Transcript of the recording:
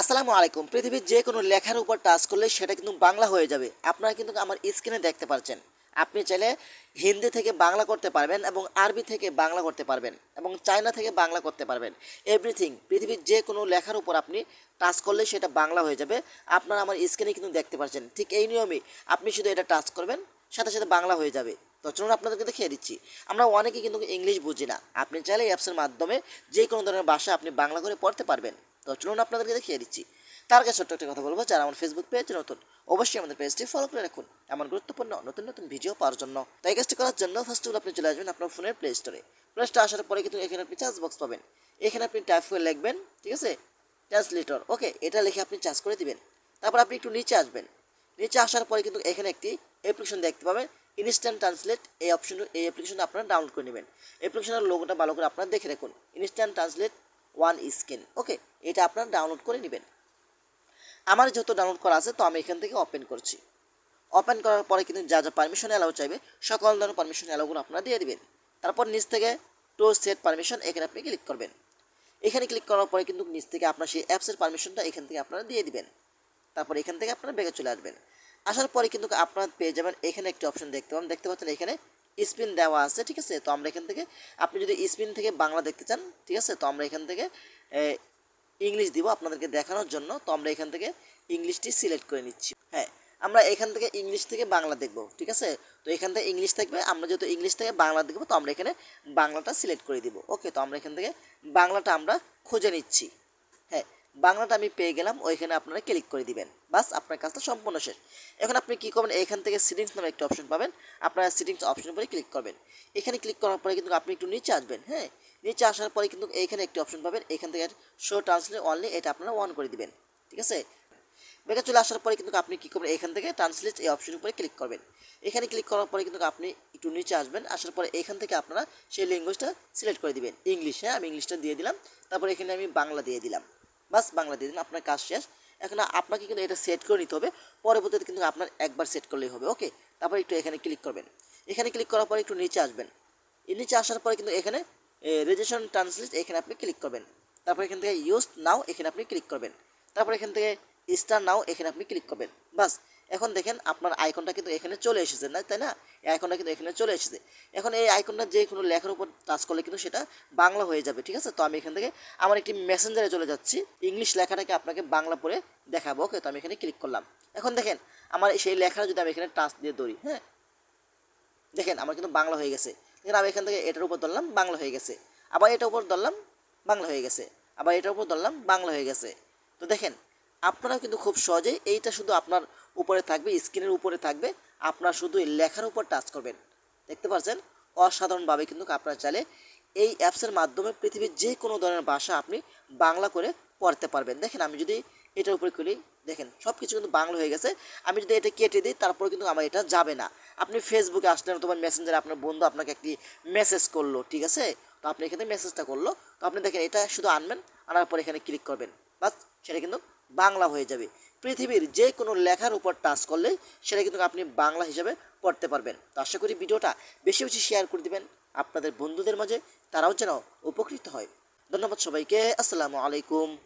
আসসালামু আলাইকুম। পৃথিবীর যে কোনো লেখার উপর টাচ করলে সেটা কিন্তু বাংলা হয়ে যাবে। আপনারা কিন্তু আমার স্ক্রিনে দেখতে পাচ্ছেন আপনি চাইলে হিন্দি থেকে বাংলা করতে পারবেন এবং আরবি থেকে বাংলা করতে পারবেন এবং চায়না থেকে বাংলা করতে পারবেন। এভরিথিং পৃথিবীর যে কোনো লেখার উপর আপনি টাচ করলে সেটা বাংলা হয়ে যাবে। আপনারা আমার স্ক্রিনে কিন্তু দেখতে পাচ্ছেন ঠিক এই নিয়মে আপনি শুধু এটা টাচ করবেন, সাথে সাথে বাংলা হয়ে যাবে। তো চলুন আপনাদেরকে দেখিয়ে দিচ্ছি। আমরা অনেকে কিন্তু ইংলিশ বুঝি না। আপনি চাইলে অ্যাপসের মাধ্যমে যে কোনো ধরনের ভাষা আপনি বাংলা করে পড়তে পারবেন। তো চলুন আপনাদেরকে দেখিয়ে দিচ্ছি। তার আগে ছোট্ট একটা কথা বলব, যারা আমার ফেসবুক পেজ নতুন, অবশ্যই আমাদের পেজটি ফলো করে রাখুন। এমন গুরুত্বপূর্ণ, নতুন নতুন ভিডিও পাওয়ার জন্য। তাই কাজটি করার জন্য ফার্স্ট আপনি চলে আসবেন আপনার ফোনের প্লে স্টোরে প্লে স্টোরে আসার পরে কিন্তু এখানে আপনি চার্জ বক্স পাবেন। এখানে আপনি টাইপ করে লিখবেন, ঠিক আছে? ট্রান্সলেটর ওকে এটা লিখে আপনি চার্জ করে দিবেন। তারপর আপনি একটু নিচে আসবেন। নিচে আসার পরে কিন্তু এখানে একটি অ্যাপ্লিকেশন দেখতে পাবেন। ইনস্ট্যান্ট ট্রান্সলেট এই অপশন এই অ্যাপ্লিকেশন আপনারা ডাউনলোড করে নেবেন। অ্যাপ্লিকেশনের লোগোটা ভালো করে আপনারা দেখে রাখুন। Instant translate one screen okay এটা আপনারা ডাউনলোড করে নেবেন। আমার যেহেতু ডাউনলোড করা আছে, তো আমি এখান থেকে ওপেন করছি। ওপেন করার পরে কিন্তু যা যা পারমিশন অ্যালাউ চাইবে, সকল ধরনের পারমিশন অ্যালাউগুলো আপনারা দিয়ে দিবেন। তারপর নিচ থেকে টু সেট পারমিশন এখানে আপনি ক্লিক করবেন। এখানে ক্লিক করার পরে কিন্তু নিচ থেকে আপনার সেই অ্যাপসের পারমিশনটা এখান থেকে আপনারা দিয়ে দিবেন। তারপর এখান থেকে আপনারা বেগে চলে আসবেন। আসার পরে কিন্তু আপনারা পেয়ে যাবেন, এখানে একটি অপশন দেখতে পাবেন। দেখতে পাচ্ছেন এখানে স্পিন দেওয়া আছে, ঠিক আছে? তো আমরা এখান থেকে, আপনি যদি স্পিন থেকে বাংলা দেখতে চান, ঠিক আছে? তো আমরা এখান থেকে ইংলিশ দিব আপনাদেরকে দেখানোর জন্য। তো আমরা এখান থেকে ইংলিশটি সিলেক্ট করে নিচ্ছি। হ্যাঁ আমরা এখান থেকে ইংলিশ থেকে বাংলা দেখব, ঠিক আছে? তো এখান থেকে ইংলিশ থাকবে, আমরা যেহেতু ইংলিশ থেকে বাংলা দেখব, তো আমরা এখানে বাংলাটা সিলেক্ট করে দিব। ওকে, তো আমরা এখান থেকে বাংলাটা আমরা খুঁজে নিচ্ছি। হ্যাঁ বাংলাটা আমি পেয়ে গেলাম, ওইখানে আপনারা ক্লিক করে দিবেন। বাস আপনার কাজটা সম্পূর্ণ শেষ। এখন আপনি কী করবেন, এখান থেকে সিটিংস নামে একটা অপশন পাবেন, আপনারা সিটিংস অপশন উপরে ক্লিক করবেন। এখানে ক্লিক করার পরে কিন্তু আপনি একটু নিচে আসবেন হ্যাঁ? নিচে আসার পরে কিন্তু এইখানে একটি অপশন পাবেন, এখান থেকে শো ট্রান্সলেট অনলি এটা আপনারা অন করে দিবেন, ঠিক আছে? বেগে চলে আসার পরে কিন্তু আপনি কী করবেন, এখান থেকে ট্রান্সলেট এই অপশনের উপরে ক্লিক করবেন। এখানে ক্লিক করার পরে কিন্তু আপনি একটু নিচে আসবেন, আসার পরে এখান থেকে আপনারা সেই ল্যাঙ্গুয়েজটা সিলেক্ট করে দিবেন। ইংলিশ হ্যাঁ? আমি ইংলিশটা দিয়ে দিলাম, তারপরে এখানে আমি বাংলা দিয়ে দিলাম। বাস বাংলা দিয়ে দিন আপনার কাজ শেষ। এখন আপনাকে কিন্তু এটা সেট করে নিতে হবে। পরবর্তীতে কিন্তু আপনার একবার সেট করলেই হবে ওকে তারপর একটু এখানে ক্লিক করবেন। এখানে ক্লিক করার পরে একটু নিচে আসবেন। নিচে আসার পরে কিন্তু এখানে রেজিস্ট্রেশন ট্রান্সলেট এখানে আপনি ক্লিক করবেন। তারপর এখান থেকে ইউজ নাও এখানে আপনি ক্লিক করবেন। তারপর এখান থেকে স্টার নাও এখানে আপনি ক্লিক করবেন। বাস এখন দেখেন আপনার আইকনটা কিন্তু এখানে চলে এসেছে না, তাই না? এই আইকনটা কিন্তু এখানে চলে এসেছে। এখন এই আইকনটা যে কোনো লেখার উপর টাচ করলে কিন্তু সেটা বাংলা হয়ে যাবে, ঠিক আছে? তো আমি এখান থেকে আমার একটি মেসেঞ্জারে চলে যাচ্ছি। ইংলিশ লেখাটাকে আপনাকে বাংলা পড়ে দেখাবো, ওকে? তো আমি এখানে ক্লিক করলাম। এখন দেখেন, আমার সেই লেখাটা যদি আমি এখানে টাচ দিয়ে ধরি হ্যাঁ? দেখেন, আমার কিন্তু বাংলা হয়ে গেছে। দেখেন, আমি এখান থেকে এটার উপর ধরলাম, বাংলা হয়ে গেছে। আবার এটার উপর ধরলাম, বাংলা হয়ে গেছে। আবার এটার উপর ধরলাম, বাংলা হয়ে গেছে। তো দেখেন আপনারা কিন্তু খুব সহজেই এইটা শুধু আপনার উপরে থাকবে, স্ক্রিনের উপরে থাকবে। আপনার শুধু লেখার উপর টাচ করবেন। দেখতে পাচ্ছেন? অসাধারণভাবে কিন্তু আপনারা চাইলে এই অ্যাপসের মাধ্যমে পৃথিবীর যে কোনো ধরনের ভাষা আপনি বাংলা করে পড়তে পারবেন। দেখেন, আমি যদি এটার উপরে খুলি দেখেন সব কিছু কিন্তু বাংলা হয়ে গেছে। আমি যদি এটা কেটে দিই, তারপরে কিন্তু আমার এটা যাবে না। আপনি ফেসবুকে আসলেন অথবা মেসেঞ্জারে আপনার বন্ধু আপনাকে একটি মেসেজ করল, ঠিক আছে? তো আপনি এখানে মেসেজটা করল। তো আপনি দেখেন, এটা শুধু আনবেন, আনার পর এখানে ক্লিক করবেন। বাস, সেটা কিন্তু বাংলা হয়ে যাবে। পৃথিবীর যে কোনো লেখার উপর টাচ করলে সেটা কিন্তু আপনি বাংলা হিসাবে পড়তে পারবেন। তো আশা করি ভিডিওটা বেশি বেশি শেয়ার করে দেবেন আপনাদের বন্ধুদের মাঝে, তারাও যেন উপকৃত হয়। ধন্যবাদ সবাইকে। আসসালামু আলাইকুম।